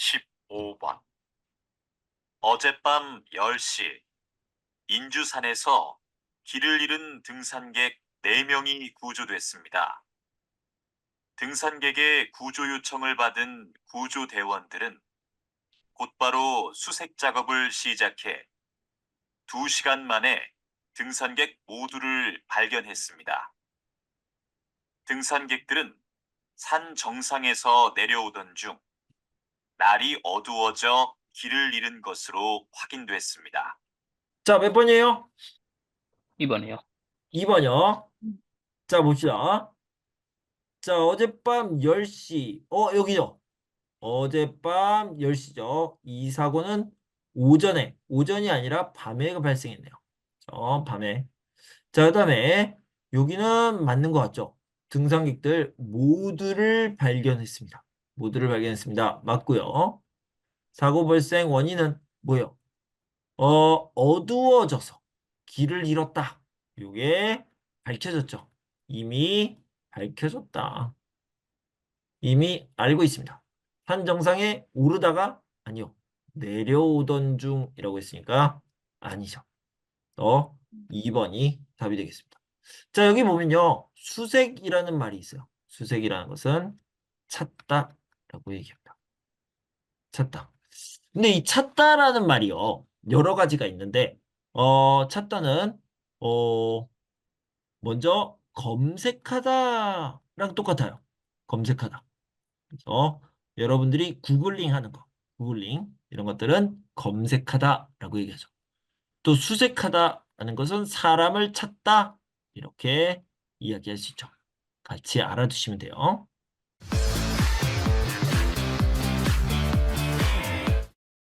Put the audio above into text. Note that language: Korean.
15번 어젯밤 10시 인주산에서 길을 잃은 등산객 4명이 구조됐습니다. 등산객의 구조 요청을 받은 구조대원들은 곧바로 수색 작업을 시작해 2시간 만에 등산객 모두를 발견했습니다. 등산객들은 산 정상에서 내려오던 중 날이 어두워져 길을 잃은 것으로 확인됐습니다. 자, 몇 번이에요? 2번이요. 2번이요. 자, 봅시다. 자, 어젯밤 10시. 어, 여기죠. 어젯밤 10시죠. 이 사고는 오전에, 오전이 아니라 밤에 발생했네요. 저 밤에. 자, 그 다음에 여기는 맞는 것 같죠? 등산객들 모두를 발견했습니다. 모두를 발견했습니다. 맞고요. 사고 발생 원인은 뭐예요? 어, 어두워져서 길을 잃었다. 요게 밝혀졌죠. 이미 밝혀졌다. 이미 알고 있습니다. 산 정상에 오르다가 아니요. 내려오던 중이라고 했으니까 아니죠. 또 2번이 답이 되겠습니다. 자, 여기 보면요. 수색이라는 말이 있어요. 수색이라는 것은 찾다 라고 얘기합니다. 찾다. 근데 이 찾다라는 말이요. 여러 가지가 있는데 어, 찾다는 어, 먼저 검색하다랑 똑같아요. 검색하다. 그래서 여러분들이 구글링 하는 거, 구글링 이런 것들은 검색하다라고 얘기하죠. 또 수색하다라는 것은 사람을 찾다 이렇게 이야기할 수 있죠. 같이 알아두시면 돼요.